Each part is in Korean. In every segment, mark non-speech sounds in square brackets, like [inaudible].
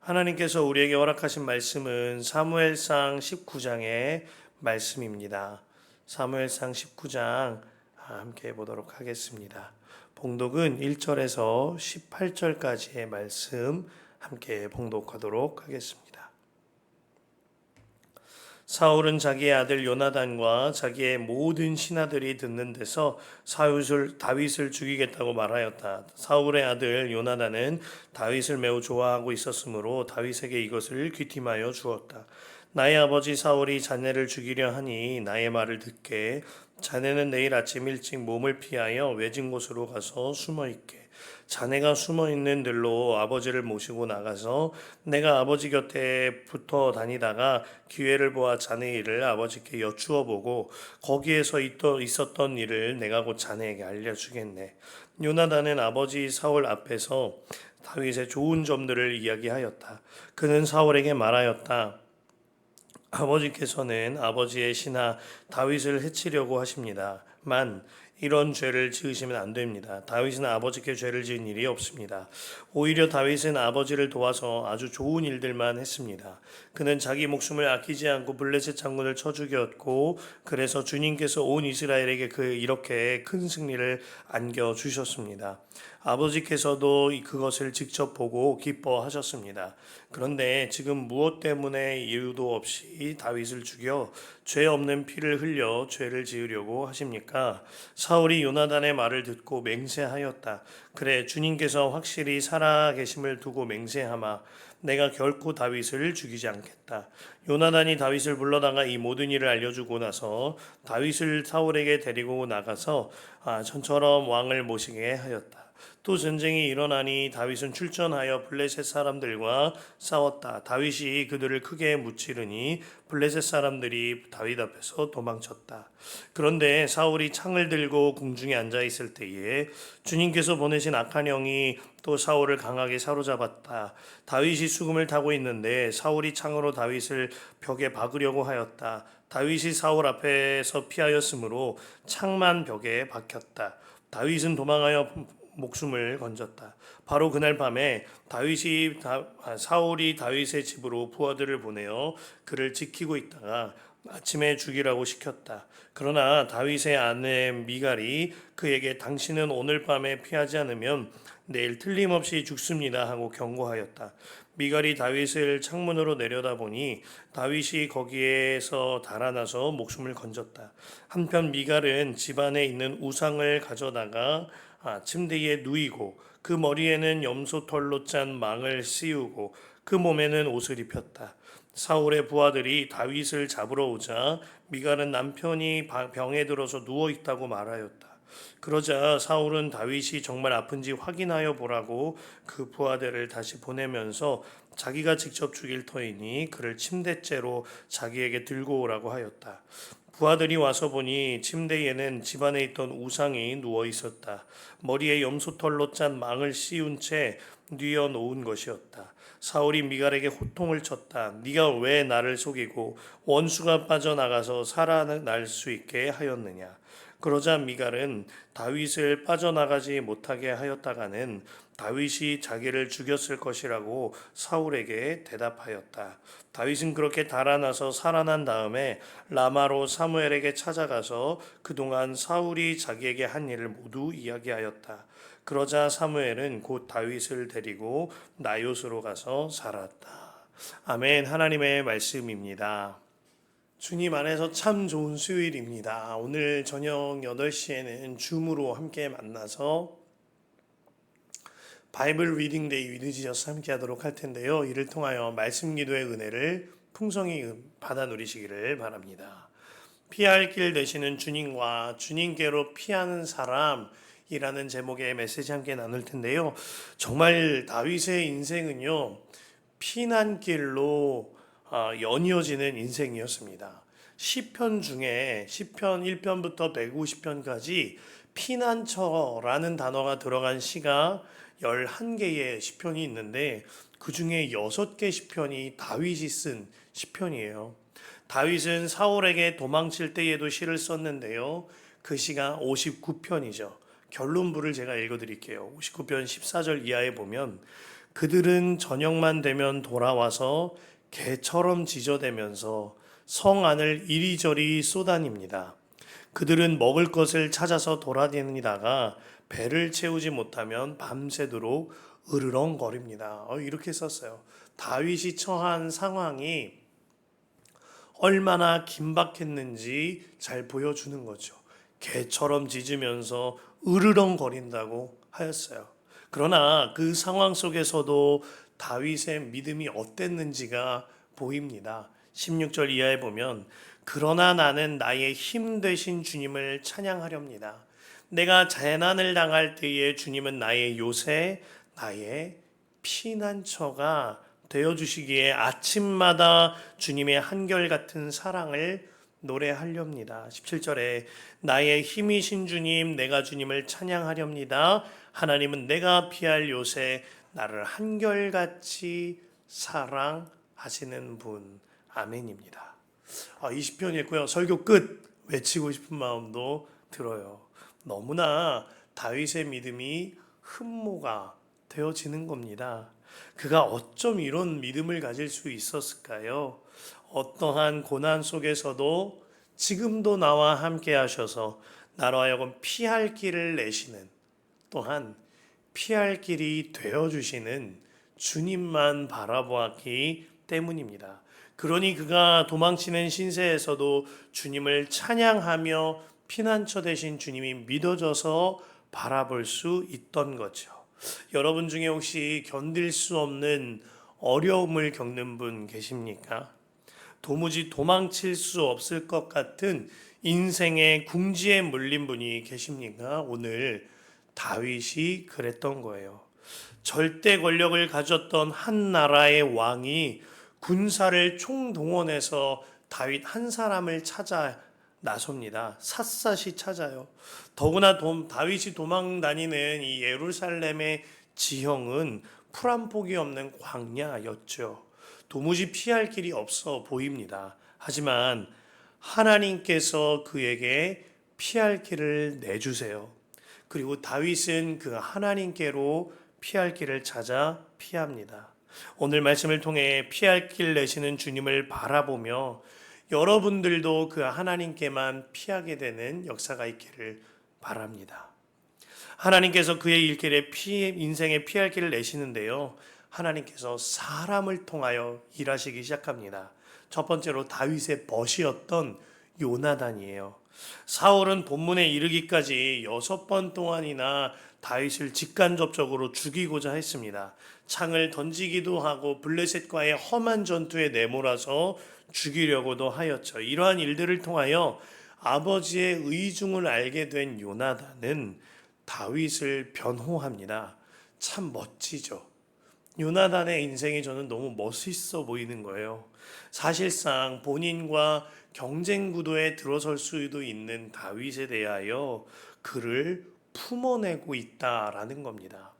하나님께서 우리에게 허락하신 말씀은 사무엘상 19장의 말씀입니다. 사무엘상 19장 함께 보도록 하겠습니다. 봉독은 1절에서 18절까지의 말씀 함께 봉독하도록 하겠습니다. 사울은 자기의 아들 요나단과 자기의 모든 신하들이 듣는 데서 사울을 다윗을 죽이겠다고 말하였다. 사울의 아들 요나단은 다윗을 매우 좋아하고 있었으므로 다윗에게 이것을 귀띔하여 주었다. 나의 아버지 사울이 자네를 죽이려 하니 나의 말을 듣게 자네는 내일 아침 일찍 몸을 피하여 외진 곳으로 가서 숨어 있게 자네가 숨어 있는 들로 아버지를 모시고 나가서 내가 아버지 곁에 붙어 다니다가 기회를 보아 자네 일을 아버지께 여쭈어 보고 거기에서 있었던 일을 내가 곧 자네에게 알려주겠네. 요나단은 아버지 사울 앞에서 다윗의 좋은 점들을 이야기하였다. 그는 사울에게 말하였다. 아버지께서는 아버지의 신하 다윗을 해치려고 하십니다. 만 이런 죄를 지으시면 안 됩니다. 다윗은 아버지께 죄를 지은 일이 없습니다. 오히려 다윗은 아버지를 도와서 아주 좋은 일들만 했습니다. 그는 자기 목숨을 아끼지 않고 블레셋 장군을 쳐 죽였고 그래서 주님께서 온 이스라엘에게 그 이렇게 큰 승리를 안겨 주셨습니다. 아버지께서도 그것을 직접 보고 기뻐하셨습니다. 그런데 지금 무엇 때문에 이유도 없이 다윗을 죽여 죄 없는 피를 흘려 죄를 지으려고 하십니까? 사울이 요나단의 말을 듣고 맹세하였다. 그래 주님께서 확실히 살아 계심을 두고 맹세하마 내가 결코 다윗을 죽이지 않겠다. 요나단이 다윗을 불러다가 이 모든 일을 알려주고 나서 다윗을 사울에게 데리고 나가서 아, 전처럼 왕을 모시게 하였다. 또 전쟁이 일어나니 다윗은 출전하여 블레셋 사람들과 싸웠다. 다윗이 그들을 크게 무찌르니 블레셋 사람들이 다윗 앞에서 도망쳤다. 그런데 사울이 창을 들고 궁중에 앉아 있을 때에 주님께서 보내신 악한 영이 또 사울을 강하게 사로잡았다. 다윗이 수금을 타고 있는데 사울이 창으로 다윗을 벽에 박으려고 하였다. 다윗이 사울 앞에서 피하였으므로 창만 벽에 박혔다. 다윗은 도망하여 목숨을 건졌다. 바로 그날 밤에 다윗이 아, 사울이 다윗의 집으로 부하들을 보내어 그를 지키고 있다가 아침에 죽이라고 시켰다. 그러나 다윗의 아내 미갈이 그에게 당신은 오늘 밤에 피하지 않으면 내일 틀림없이 죽습니다 하고 경고하였다. 미갈이 다윗을 창문으로 내려다보니 다윗이 거기에서 달아나서 목숨을 건졌다. 한편 미갈은 집안에 있는 우상을 가져다가 아, 침대에 누이고 그 머리에는 염소털로 짠 망을 씌우고 그 몸에는 옷을 입혔다. 사울의 부하들이 다윗을 잡으러 오자 미갈은 남편이 병에 들어서 누워 있다고 말하였다. 그러자 사울은 다윗이 정말 아픈지 확인하여 보라고 그 부하들을 다시 보내면서 자기가 직접 죽일 터이니 그를 침대째로 자기에게 들고 오라고 하였다. 부하들이 와서 보니 침대에는 집안에 있던 우상이 누워 있었다. 머리에 염소털로 짠 망을 씌운 채 뉘어 놓은 것이었다. 사울이 미갈에게 호통을 쳤다. 네가 왜 나를 속이고 원수가 빠져나가서 살아날 수 있게 하였느냐? 그러자 미갈은 다윗을 빠져나가지 못하게 하였다가는 다윗이 자기를 죽였을 것이라고 사울에게 대답하였다. 다윗은 그렇게 달아나서 살아난 다음에 라마로 사무엘에게 찾아가서 그동안 사울이 자기에게 한 일을 모두 이야기하였다. 그러자 사무엘은 곧 다윗을 데리고 나요스로 가서 살았다. 아멘. 하나님의 말씀입니다. 주님 안에서 참 좋은 수요일입니다. 오늘 저녁 8시에는 줌으로 함께 만나서 바이블 리딩 데이 위드지어스 함께 하도록 할 텐데요. 이를 통하여 말씀 기도의 은혜를 풍성히 받아 누리시기를 바랍니다. 피할 길 되시는 주님과 주님께로 피하는 사람이라는 제목의 메시지 함께 나눌 텐데요. 정말 다윗의 인생은요. 피난길로 어, 연이어지는 인생이었습니다. 시편 중에 시편 1편부터 150편까지 피난처라는 단어가 들어간 시가 11개의 시편이 있는데 그 중에 6개 시편이 다윗이 쓴 시편이에요. 다윗은 사울에게 도망칠 때에도 시를 썼는데요. 그 시가 59편이죠. 결론부를 제가 읽어 드릴게요. 59편 14절 이하에 보면 그들은 저녁만 되면 돌아와서 개처럼 지저대면서 성 안을 이리저리 쏘다닙니다. 그들은 먹을 것을 찾아서 돌아다니다가 배를 채우지 못하면 밤새도록 으르렁거립니다. 어, 이렇게 썼어요. 다윗이 처한 상황이 얼마나 긴박했는지 잘 보여주는 거죠. 개처럼 짖으면서 으르렁거린다고 하였어요. 그러나 그 상황 속에서도 다윗의 믿음이 어땠는지가 보입니다. 16절 이하에 보면 그러나 나는 나의 힘 되신 주님을 찬양하렵니다. 내가 재난을 당할 때에 주님은 나의 요새, 나의 피난처가 되어 주시기에 아침마다 주님의 한결같은 사랑을 노래하렵니다. 17절에 나의 힘이신 주님 내가 주님을 찬양하렵니다. 하나님은 내가 피할 요새 나를 한결같이 사랑하시는 분. 아멘입니다. 아, 20편 읽고요. 설교 끝 외치고 싶은 마음도 들어요. 너무나 다윗의 믿음이 흠모가 되어지는 겁니다. 그가 어쩜 이런 믿음을 가질 수 있었을까요? 어떠한 고난 속에서도 지금도 나와 함께 하셔서 나로 하여금 피할 길을 내시는 또한 피할 길이 되어 주시는 주님만 바라보았기 때문입니다. 그러니 그가 도망치는 신세에서도 주님을 찬양하며 피난처 되신 주님이 믿어져서 바라볼 수 있던 거죠. 여러분 중에 혹시 견딜 수 없는 어려움을 겪는 분 계십니까? 도무지 도망칠 수 없을 것 같은 인생의 궁지에 물린 분이 계십니까? 오늘 다윗이 그랬던 거예요. 절대 권력을 가졌던 한 나라의 왕이 군사를 총동원해서 다윗 한 사람을 찾아 나섭니다. 샅샅이 찾아요. 더구나 도, 다윗이 도망 다니는 이 예루살렘의 지형은 풀 한 폭이 없는 광야였죠. 도무지 피할 길이 없어 보입니다. 하지만 하나님께서 그에게 피할 길을 내주세요. 그리고 다윗은 그 하나님께로 피할 길을 찾아 피합니다. 오늘 말씀을 통해 피할 길 내시는 주님을 바라보며 여러분들도 그 하나님께만 피하게 되는 역사가 있기를 바랍니다. 하나님께서 그의 일길에 피, 인생에 피할 길을 내시는데요. 하나님께서 사람을 통하여 일하시기 시작합니다. 첫 번째로 다윗의 벗이었던 요나단이에요. 사울은 본문에 이르기까지 여섯 번 동안이나 다윗을 직간접적으로 죽이고자 했습니다. 창을 던지기도 하고 블레셋과의 험한 전투에 내몰아서 죽이려고도 하였죠. 이러한 일들을 통하여 아버지의 의중을 알게 된 요나단은 다윗을 변호합니다. 참 멋지죠. 요나단의 인생이 저는 너무 멋있어 보이는 거예요. 사실상 본인과 경쟁 구도에 들어설 수도 있는 다윗에 대하여 그를 품어내고 있다라는 겁니다.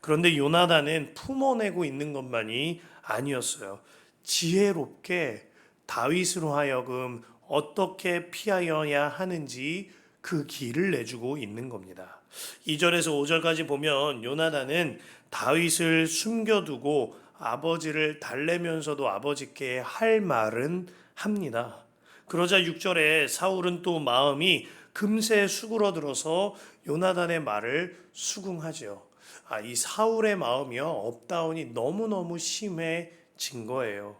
그런데 요나단은 품어내고 있는 것만이 아니었어요. 지혜롭게 다윗으로 하여금 어떻게 피하여야 하는지 그 길을 내주고 있는 겁니다. 2절에서 5절까지 보면 요나단은 다윗을 숨겨두고 아버지를 달래면서도 아버지께 할 말은 합니다. 그러자 6절에 사울은 또 마음이 금세 수그러들어서 요나단의 말을 수긍하죠. 아, 이 사울의 마음이요 업다운이 너무너무 심해진 거예요.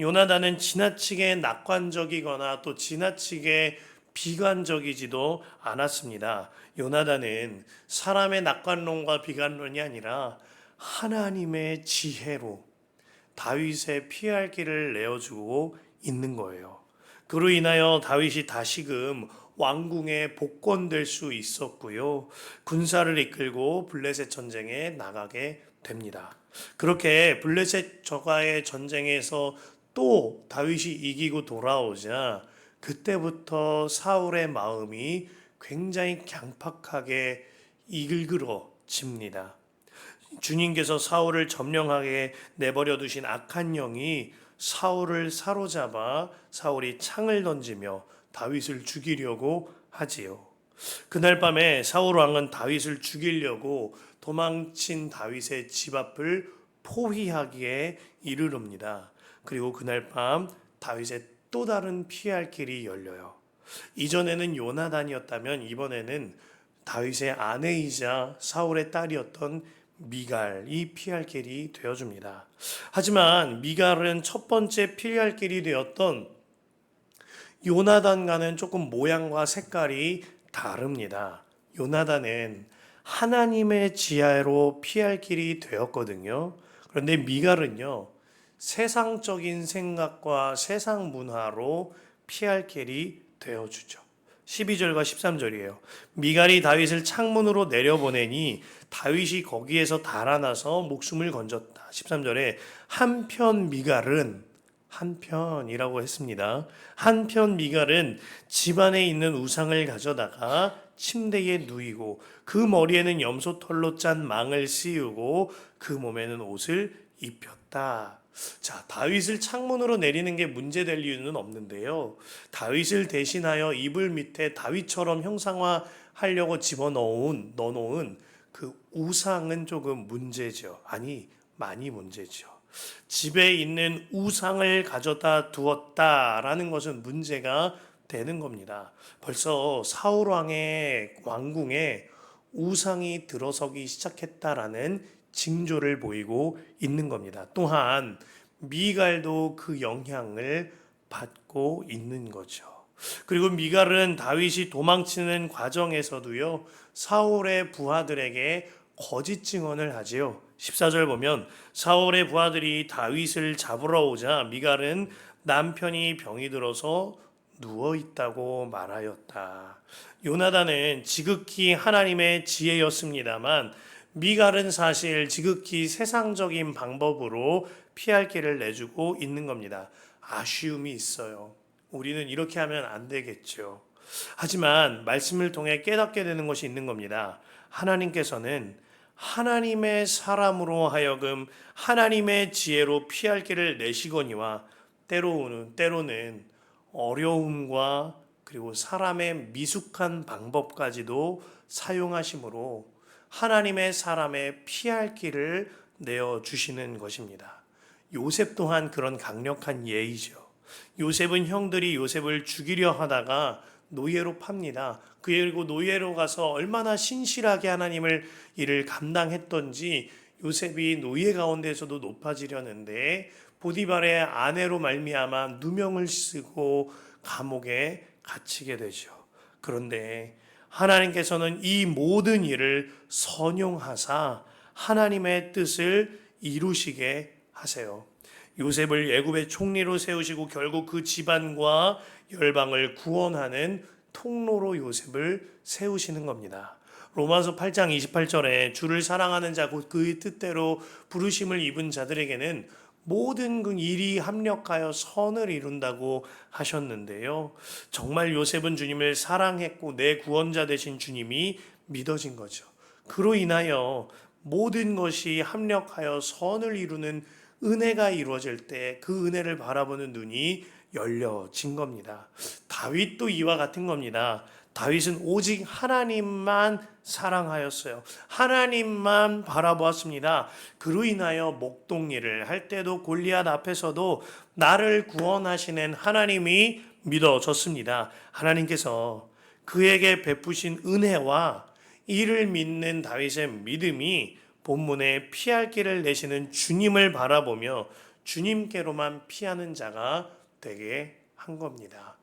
요나단은 지나치게 낙관적이거나 또 지나치게 비관적이지도 않았습니다. 요나단은 사람의 낙관론과 비관론이 아니라 하나님의 지혜로 다윗의 피할 길을 내어주고 있는 거예요. 그로 인하여 다윗이 다시금 왕궁에 복권될 수 있었고요. 군사를 이끌고 블레셋 전쟁에 나가게 됩니다. 그렇게 블레셋 저가의 전쟁에서 또 다윗이 이기고 돌아오자 그때부터 사울의 마음이 굉장히 강팍하게 일그러집니다. 주님께서 사울을 점령하게 내버려 두신 악한 영이 사울을 사로잡아 사울이 창을 던지며 다윗을 죽이려고 하지요. 그날 밤에 사울 왕은 다윗을 죽이려고 도망친 다윗의 집 앞을 포위하기에 이르릅니다. 그리고 그날 밤 다윗의 또 다른 피할 길이 열려요. 이전에는 요나단이었다면 이번에는 다윗의 아내이자 사울의 딸이었던 미갈이 피할 길이 되어줍니다. 하지만 미갈은 첫 번째 피할 길이 되었던 요나단과는 조금 모양과 색깔이 다릅니다. 요나단은 하나님의 지하로 피할 길이 되었거든요. 그런데 미갈은요, 세상적인 생각과 세상 문화로 피할 길이 되어주죠. 12절과 13절이에요. 미갈이 다윗을 창문으로 내려보내니 다윗이 거기에서 달아나서 목숨을 건졌다. 13절에 한편 미갈은 한편이라고 했습니다. 한편 미갈은 집안에 있는 우상을 가져다가 침대에 누이고 그 머리에는 염소털로 짠 망을 씌우고 그 몸에는 옷을 입혔다. 자, 다윗을 창문으로 내리는 게 문제될 이유는 없는데요. 다윗을 대신하여 이불 밑에 다윗처럼 형상화 하려고 집어넣은 넣어놓은 그 우상은 조금 문제죠. 아니, 많이 문제죠. 집에 있는 우상을 가져다 두었다라는 것은 문제가 되는 겁니다. 벌써 사울 왕의 왕궁에 우상이 들어서기 시작했다라는 징조를 보이고 있는 겁니다. 또한 미갈도 그 영향을 받고 있는 거죠. 그리고 미갈은 다윗이 도망치는 과정에서도요, 사울의 부하들에게 거짓 증언을 하지요. 14절 보면 사울의 부하들이 다윗을 잡으러 오자 미갈은 남편이 병이 들어서 누워 있다고 말하였다. 요나단은 지극히 하나님의 지혜였습니다만 미갈은 사실 지극히 세상적인 방법으로 피할 길을 내주고 있는 겁니다. 아쉬움이 있어요. 우리는 이렇게 하면 안 되겠죠. 하지만 말씀을 통해 깨닫게 되는 것이 있는 겁니다. 하나님께서는 하나님의 사람으로 하여금 하나님의 지혜로 피할 길을 내시거니와 때로는 때로는 어려움과 그리고 사람의 미숙한 방법까지도 사용하심으로 하나님의 사람의 피할 길을 내어 주시는 것입니다. 요셉 또한 그런 강력한 예이죠. 요셉은 형들이 요셉을 죽이려 하다가 노예로 팝니다. 그리고 노예로 가서 얼마나 신실하게 하나님을 일을 감당했던지 요셉이 노예 가운데서도 높아지려는데 보디발의 아내로 말미암아 누명을 쓰고 감옥에 갇히게 되죠. 그런데 하나님께서는 이 모든 일을 선용하사 하나님의 뜻을 이루시게 하세요. 요셉을 애굽의 총리로 세우시고 결국 그 집안과 열방을 구원하는 통로로 요셉을 세우시는 겁니다. 로마서 8장 28절에 주를 사랑하는 자 곧 그의 뜻대로 부르심을 입은 자들에게는 모든 그 일이 합력하여 선을 이룬다고 하셨는데요. 정말 요셉은 주님을 사랑했고 내 구원자 되신 주님이 믿어진 거죠. 그로 인하여 모든 것이 합력하여 선을 이루는 은혜가 이루어질 때 그 은혜를 바라보는 눈이 열려진 겁니다. 다윗도 이와 같은 겁니다. 다윗은 오직 하나님만 사랑하였어요. 하나님만 바라보았습니다. 그로 인하여 목동일을 할 때도 골리앗 앞에서도 나를 구원하시는 하나님이 믿어졌습니다. 하나님께서 그에게 베푸신 은혜와 이를 믿는 다윗의 믿음이 본문에 피할 길을 내시는 주님을 바라보며 주님께로만 피하는 자가 되게 한 겁니다.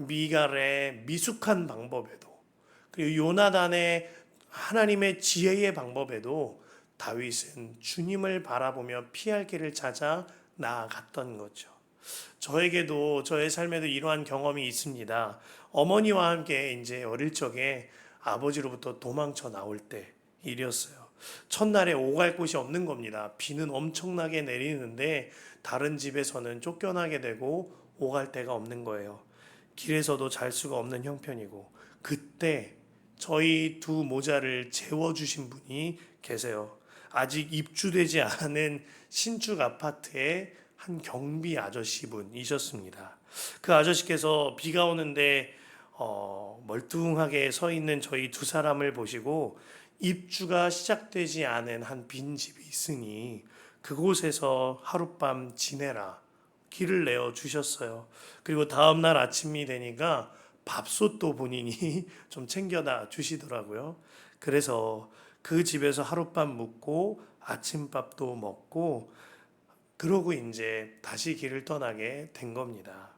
미갈의 미숙한 방법에도 그리고 요나단의 하나님의 지혜의 방법에도 다윗은 주님을 바라보며 피할 길을 찾아 나아갔던 거죠. 저에게도 저의 삶에도 이러한 경험이 있습니다. 어머니와 함께 이제 어릴 적에 아버지로부터 도망쳐 나올 때 일이었어요. 첫날에 오갈 곳이 없는 겁니다. 비는 엄청나게 내리는데 다른 집에서는 쫓겨나게 되고 오갈 데가 없는 거예요. 길에서도 잘 수가 없는 형편이고 그때 저희 두 모자를 재워 주신 분이 계세요. 아직 입주되지 않은 신축 아파트의 한 경비 아저씨 분이셨습니다. 그 아저씨께서 비가 오는데 어, 멀뚱하게 서 있는 저희 두 사람을 보시고 입주가 시작되지 않은 한 빈 집이 있으니 그곳에서 하룻밤 지내라. 길을 내어 주셨어요. 그리고 다음 날 아침이 되니까 밥솥도 본인이 [laughs] 좀 챙겨다 주시더라고요. 그래서 그 집에서 하룻밤 묵고 아침밥도 먹고 그러고 이제 다시 길을 떠나게 된 겁니다.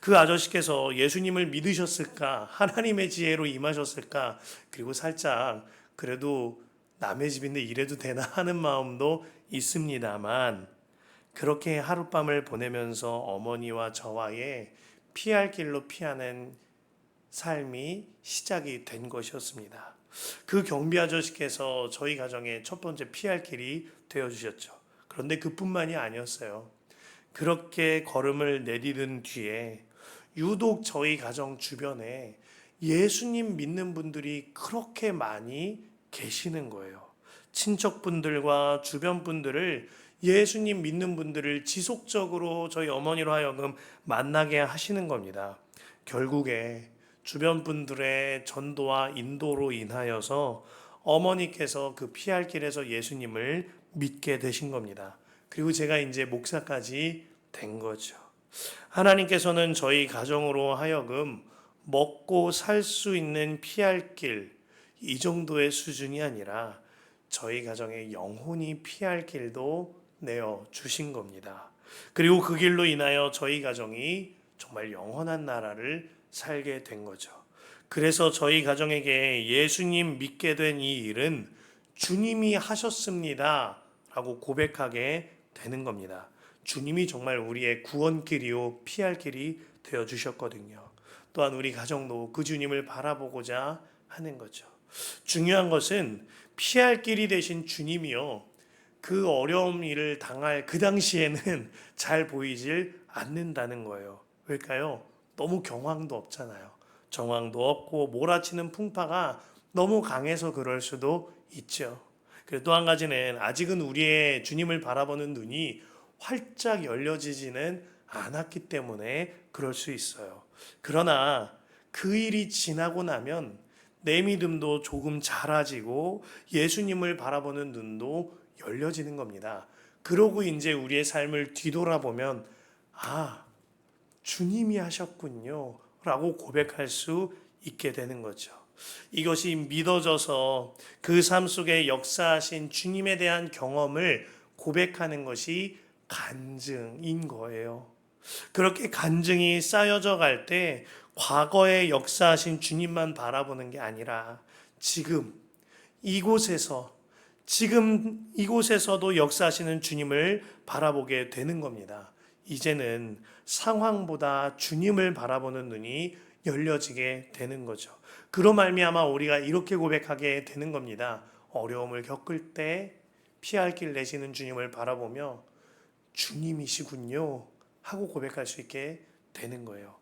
그 아저씨께서 예수님을 믿으셨을까? 하나님의 지혜로 임하셨을까? 그리고 살짝 그래도 남의 집인데 이래도 되나 하는 마음도 있습니다만 그렇게 하룻밤을 보내면서 어머니와 저와의 피할 길로 피하는 삶이 시작이 된 것이었습니다. 그 경비 아저씨께서 저희 가정의 첫 번째 피할 길이 되어 주셨죠. 그런데 그뿐만이 아니었어요. 그렇게 걸음을 내디딘 뒤에 유독 저희 가정 주변에 예수님 믿는 분들이 그렇게 많이 계시는 거예요. 친척분들과 주변 분들을 예수님 믿는 분들을 지속적으로 저희 어머니로 하여금 만나게 하시는 겁니다. 결국에 주변 분들의 전도와 인도로 인하여서 어머니께서 그 피할 길에서 예수님을 믿게 되신 겁니다. 그리고 제가 이제 목사까지 된 거죠. 하나님께서는 저희 가정으로 하여금 먹고 살 수 있는 피할 길, 이 정도의 수준이 아니라 저희 가정의 영혼이 피할 길도 내어 주신 겁니다. 그리고 그 길로 인하여 저희 가정이 정말 영원한 나라를 살게 된 거죠. 그래서 저희 가정에게 예수님 믿게 된 이 일은 주님이 하셨습니다. 라고 고백하게 되는 겁니다. 주님이 정말 우리의 구원길이요, 피할 길이 되어 주셨거든요. 또한 우리 가정도 그 주님을 바라보고자 하는 거죠. 중요한 것은 피할 길이 되신 주님이요. 그 어려운 일을 당할 그 당시에는 [laughs] 잘 보이질 않는다는 거예요. 왜일까요? 너무 경황도 없잖아요. 정황도 없고 몰아치는 풍파가 너무 강해서 그럴 수도 있죠. 그리고 또 한 가지는 아직은 우리의 주님을 바라보는 눈이 활짝 열려지지는 않았기 때문에 그럴 수 있어요. 그러나 그 일이 지나고 나면 내 믿음도 조금 작아지고 예수님을 바라보는 눈도 열려지는 겁니다. 그러고 이제 우리의 삶을 뒤돌아보면 아, 주님이 하셨군요. 라고 고백할 수 있게 되는 거죠. 이것이 믿어져서 그 삶 속에 역사하신 주님에 대한 경험을 고백하는 것이 간증인 거예요. 그렇게 간증이 쌓여져 갈 때 과거에 역사하신 주님만 바라보는 게 아니라 지금 이곳에서 지금 이곳에서도 역사하시는 주님을 바라보게 되는 겁니다. 이제는 상황보다 주님을 바라보는 눈이 열려지게 되는 거죠. 그로 말미암아 우리가 이렇게 고백하게 되는 겁니다. 어려움을 겪을 때 피할 길 내시는 주님을 바라보며 주님이시군요 하고 고백할 수 있게 되는 거예요.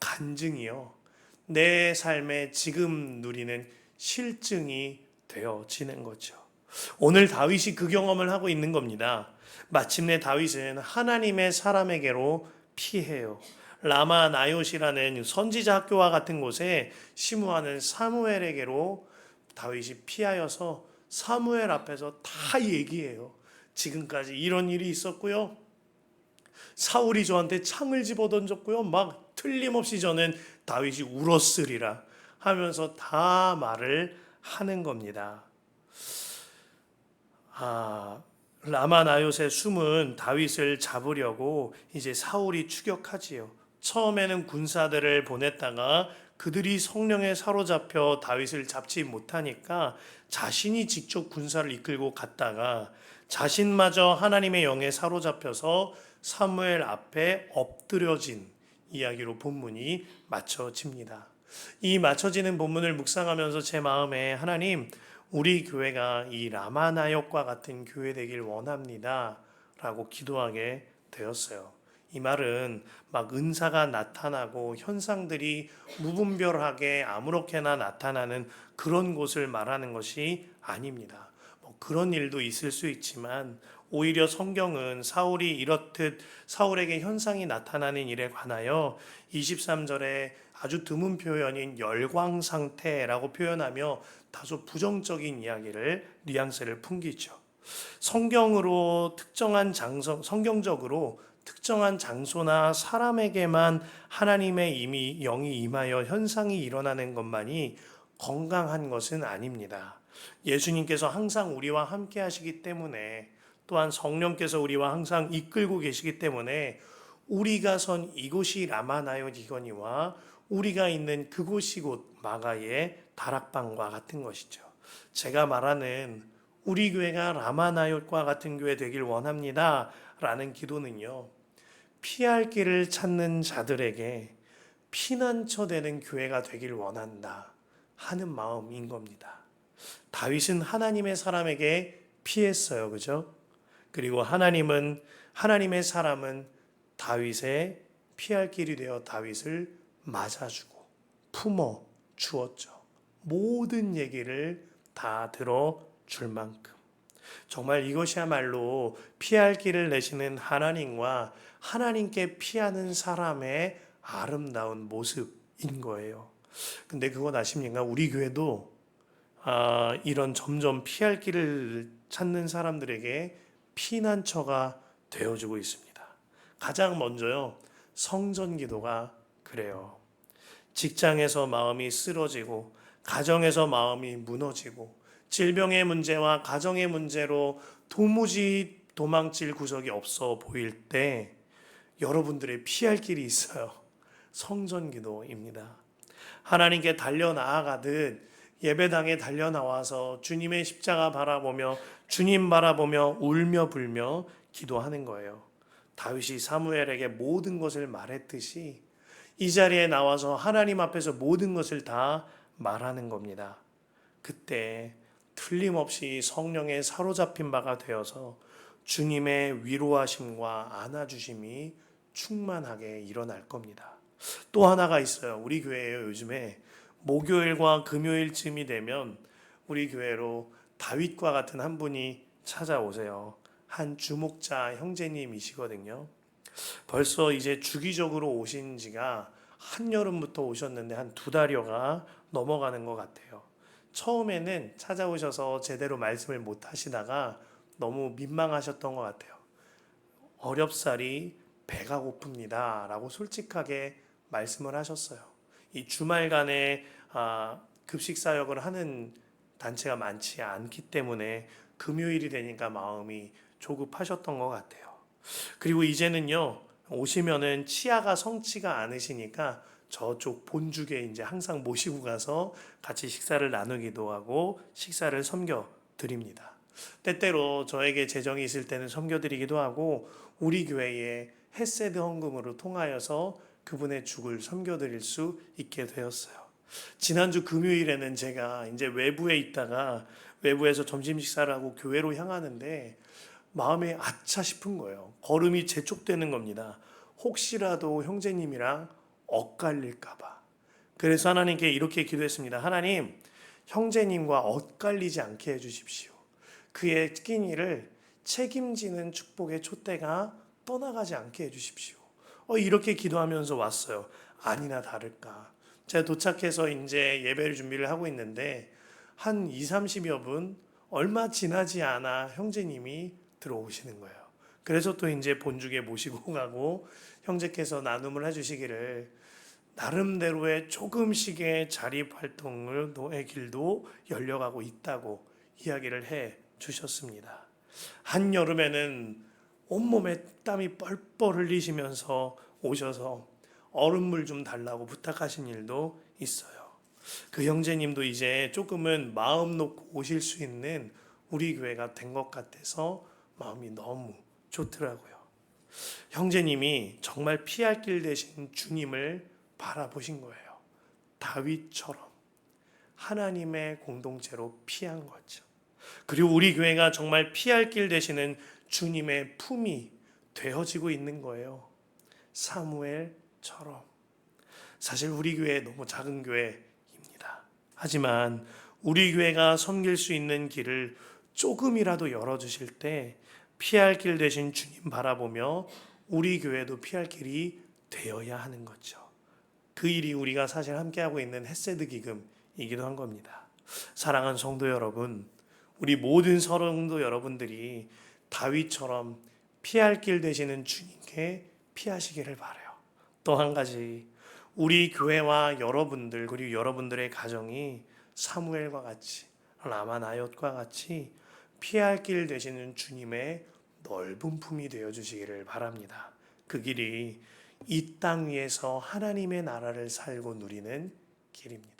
간증이요. 내 삶에 지금 누리는 실증이 되어지는 거죠. 오늘 다윗이 그 경험을 하고 있는 겁니다. 마침내 다윗은 하나님의 사람에게로 피해요. 라마 나요시라는 선지자 학교와 같은 곳에 심우하는 사무엘에게로 다윗이 피하여서 사무엘 앞에서 다 얘기해요. 지금까지 이런 일이 있었고요. 사울이 저한테 창을 집어 던졌고요. 막 틀림없이 저는 다윗이 울었으리라 하면서 다 말을 하는 겁니다. 아, 라마 나요의 숨은 다윗을 잡으려고 이제 사울이 추격하지요. 처음에는 군사들을 보냈다가 그들이 성령에 사로잡혀 다윗을 잡지 못하니까 자신이 직접 군사를 이끌고 갔다가 자신마저 하나님의 영에 사로잡혀서 사무엘 앞에 엎드려진 이야기로 본문이 맞춰집니다. 이 맞춰지는 본문을 묵상하면서 제 마음에 하나님 우리 교회가 이 라마나역과 같은 교회 되길 원합니다. 라고 기도하게 되었어요. 이 말은 막 은사가 나타나고 현상들이 무분별하게 아무렇게나 나타나는 그런 곳을 말하는 것이 아닙니다. 뭐 그런 일도 있을 수 있지만 오히려 성경은 사울이 이렇듯 사울에게 현상이 나타나는 일에 관하여 23절에 아주 드문 표현인 열광 상태라고 표현하며 다소 부정적인 이야기를 뉘앙스를 풍기죠. 성경으로 특정한 장소, 성경적으로 특정한 장소나 사람에게만 하나님의 이미 영이 임하여 현상이 일어나는 것만이 건강한 것은 아닙니다. 예수님께서 항상 우리와 함께 하시기 때문에 또한 성령께서 우리와 항상 이끌고 계시기 때문에 우리가 선 이곳이 라마나요 기거니와 우리가 있는 그곳이 곧 마가의 다락방과 같은 것이죠. 제가 말하는 우리 교회가 라마나요과 같은 교회 되길 원합니다. 라는 기도는요. 피할 길을 찾는 자들에게 피난처 되는 교회가 되길 원한다. 하는 마음인 겁니다. 다윗은 하나님의 사람에게 피했어요. 그죠? 그리고 하나님은 하나님의 사람은 다윗의 피할 길이 되어 다윗을 맞아주고 품어 주었죠. 모든 얘기를 다 들어 줄 만큼. 정말 이것이야말로 피할 길을 내시는 하나님과 하나님께 피하는 사람의 아름다운 모습인 거예요. 근데 그건 아십니까? 우리 교회도 아, 이런 점점 피할 길을 찾는 사람들에게 피난처가 되어주고 있습니다. 가장 먼저요, 성전 기도가 그래요. 직장에서 마음이 쓰러지고, 가정에서 마음이 무너지고, 질병의 문제와 가정의 문제로 도무지 도망칠 구석이 없어 보일 때, 여러분들의 피할 길이 있어요. 성전 기도입니다. 하나님께 달려 나아가듯 예배당에 달려 나와서 주님의 십자가 바라보며 주님 바라보며 울며 불며 기도하는 거예요. 다윗이 사무엘에게 모든 것을 말했듯이 이 자리에 나와서 하나님 앞에서 모든 것을 다 말하는 겁니다. 그때 틀림없이 성령에 사로잡힌 바가 되어서 주님의 위로하심과 안아주심이 충만하게 일어날 겁니다. 또 하나가 있어요. 우리 교회에요. 요즘에 목요일과 금요일쯤이 되면 우리 교회로 다윗과 같은 한 분이 찾아오세요. 한 주목자 형제님이시거든요. 벌써 이제 주기적으로 오신 지가 한여름부터 오셨는데 한 두 달여가 넘어가는 것 같아요. 처음에는 찾아오셔서 제대로 말씀을 못 하시다가 너무 민망하셨던 것 같아요. 어렵사리 배가 고픕니다. 라고 솔직하게 말씀을 하셨어요. 이 주말간에 아, 급식 사역을 하는 단체가 많지 않기 때문에 금요일이 되니까 마음이 조급하셨던 것 같아요. 그리고 이제는요 오시면은 치아가 성치가 않으시니까 저쪽 본죽에 이제 항상 모시고 가서 같이 식사를 나누기도 하고 식사를 섬겨 드립니다. 때때로 저에게 재정이 있을 때는 섬겨 드리기도 하고 우리 교회에 햇세드 헌금으로 통하여서 그분의 죽을 섬겨 드릴 수 있게 되었어요. 지난주 금요일에는 제가 이제 외부에 있다가 외부에서 점심 식사를 하고 교회로 향하는데 마음에 아차 싶은 거예요. 걸음이 재촉되는 겁니다. 혹시라도 형제님이랑 엇갈릴까봐. 그래서 하나님께 이렇게 기도했습니다. 하나님, 형제님과 엇갈리지 않게 해주십시오. 그의 끼니를 책임지는 축복의 촛대가 떠나가지 않게 해주십시오. 어, 이렇게 기도하면서 왔어요. 아니나 다를까. 제가 도착해서 이제 예배를 준비를 하고 있는데 한 2, 30여 분 얼마 지나지 않아 형제님이 들어오시는 거예요. 그래서 또 이제 본죽에 모시고 [laughs] 가고 형제께서 나눔을 해주시기를 나름대로의 조금씩의 자립 활동을 노의 길도 열려가고 있다고 이야기를 해 주셨습니다. 한 여름에는 온몸에 땀이 뻘뻘 흘리시면서 오셔서 얼음물 좀 달라고 부탁하신 일도 있어요. 그 형제님도 이제 조금은 마음 놓고 오실 수 있는 우리 교회가 된 것 같아서 마음이 너무 좋더라고요. 형제님이 정말 피할 길 대신 주님을 바라보신 거예요. 다윗처럼 하나님의 공동체로 피한 거죠. 그리고 우리 교회가 정말 피할 길 되시는 주님의 품이 되어지고 있는 거예요. 사무엘처럼. 사실 우리 교회 너무 작은 교회입니다. 하지만 우리 교회가 섬길 수 있는 길을 조금이라도 열어주실 때 피할 길 대신 주님 바라보며 우리 교회도 피할 길이 되어야 하는 거죠. 그 일이 우리가 사실 함께하고 있는 햇세드 기금이기도 한 겁니다. 사랑하는 성도 여러분, 우리 모든 성도 여러분들이 다윗처럼 피할 길 되시는 주님께 피하시기를 바래요. 또 한 가지 우리 교회와 여러분들 그리고 여러분들의 가정이 사무엘과 같이 라마나옅과 같이 피할 길 되시는 주님의 넓은 품이 되어 주시기를 바랍니다. 그 길이 이 땅 위에서 하나님의 나라를 살고 누리는 길입니다.